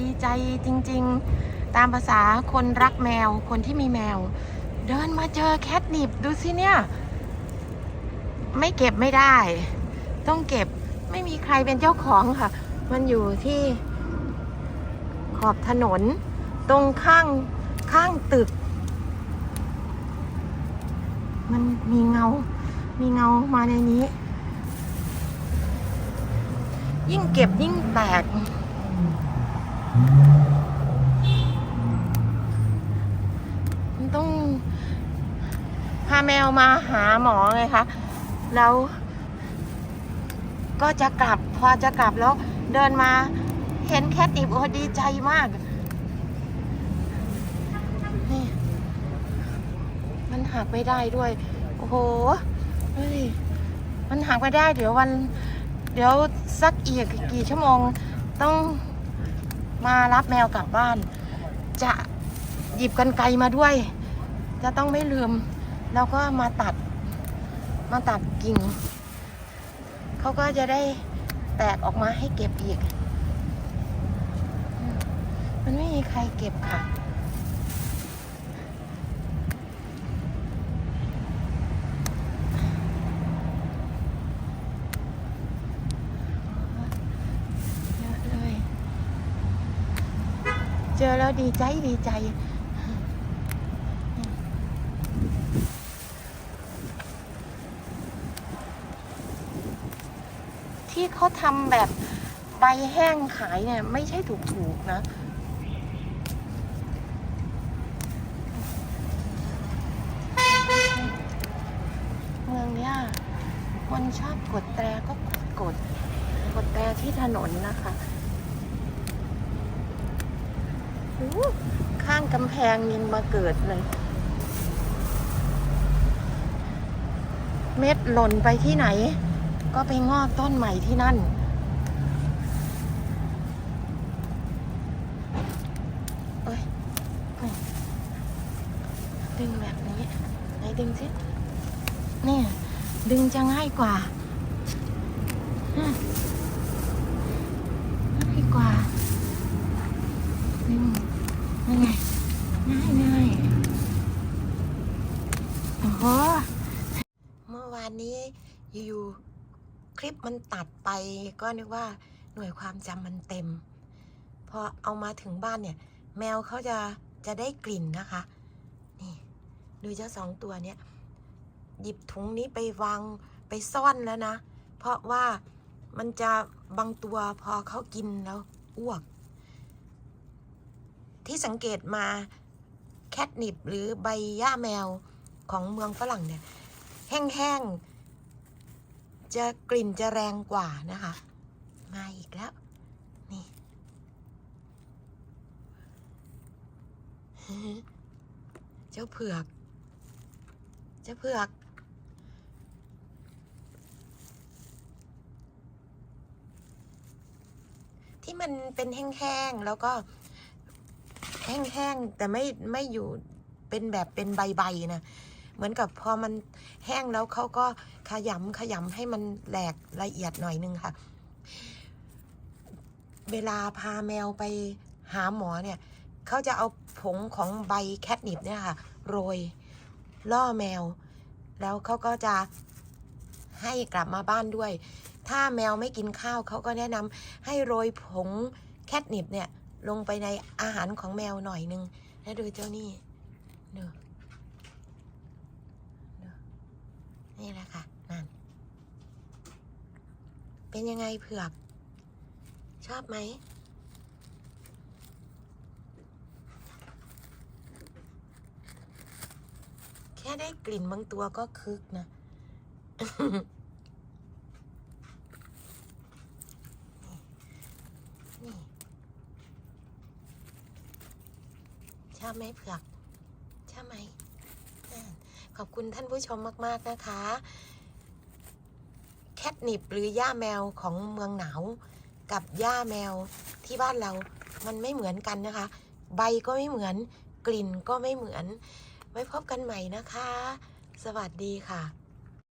ดีใจจริง ๆ ตามภาษาคนรักแมว คนที่มีแมว เดินมาเจอแคทนิบดูสิเนี่ย ไม่เก็บไม่ได้ ต้องเก็บไม่มีใครเป็นเจ้าของค่ะ มันอยู่ที่ขอบถนน ตรงข้างข้างตึก มันมีเงา มีเงามาในนี้ ยิ่งเก็บยิ่งแตก มันต้อง พาแมวมาหาหมอไงคะ แล้วก็จะกลับพอจะกลับแล้วเดินมาเห็นแคทอีบโอ้ดีใจมาก นี่ มันหักไม่ได้ด้วย โอ้โหเฮ้ยมันหักไม่ได้ เดี๋ยววัน เดี๋ยวสักอีกกี่ชั่วโมง ต้องมารับแมวกลับบ้าน จะหยิบกันไกลมาด้วย จะต้องไม่ลืม แล้วก็มาตัดมาตัดกิ่งเขาก็จะได้แตกออกมาให้เก็บอีก มันไม่มีใครเก็บค่ะเยอะเลยเจอแล้วดีใจดีใจ ที่เขาทำแบบใบแห้งขายเนี่ย ไม่ใช่ถูกๆนะ เมืองเนี้ยคนชอบกดแตรก็กดกดแตรที่ถนนนะคะข้างกำแพงยังมาเกิดเลย เม็ดหล่นไปที่ไหน ก็ไปงอกต้นใหม่ที่นั่นเอ้ยเอ้ยดึงแบบนี้ ไหนดึงสิเนี่ย ดึงจะง่ายกว่าง่ายกว่าดึงนั่นไงง่ายง่ายโอ้โหเมื่อวานนี้อยู่ คลิปมันตัดไปก็นึกว่าหน่วยความจำมันเต็ม พอเอามาถึงบ้านเนี่ย แมวเขาจะจะได้กลิ่นนะคะ นี่ดูเจ้าสองตัวเนี้ยหยิบถุงนี้ไปวางไปซ่อนแล้วนะ เพราะว่ามันจะบางตัวพอเขากินแล้วอ้วก ที่สังเกตมาแคทนิบหรือใบหญ้าแมวของเมืองฝรั่งเนี่ย แห้งๆ จะกลิ่นจะแรงกว่านะคะ มาอีกแล้ว นี่ เจ้าเผือก เจ้าเผือกที่มันเป็นแห้งๆ แล้วก็แห้งๆ แต่ไม่ไม่อยู่เป็นแบบเป็นใบๆนะ เหมือนกับพอมันแห้งแล้วเขาก็ขยำขยำให้มันแหลกละเอียดหน่อยนึงค่ะ เวลาพาแมวไปหาหมอเนี่ยเขาจะเอาผงของใบแคทนิปเนี่ยค่ะ โรยล่อแมว แล้วเขาก็จะให้กลับมาบ้านด้วย ถ้าแมวไม่กินข้าวเขาก็แนะนำให้โรยผงแคทนิปเนี่ยลงไปในอาหารของแมวหน่อยนึง แล้วดูเจ้านี่ดู นี่แหละค่ะนั่น เป็นยังไงเผือก ชอบไหม แค่ได้กลิ่นบางตัวก็คึกนะนี่ ชอบไหมเผือก ขอบคุณท่านผู้ชมมาก ๆ นะคะ แคทนิบหรือย่าแมวของเมืองหนาวกับย่าแมวที่บ้านเรา มันไม่เหมือนกันนะคะ ใบก็ไม่เหมือน กลิ่นก็ไม่เหมือน ไว้พบกันใหม่นะคะ สวัสดีค่ะ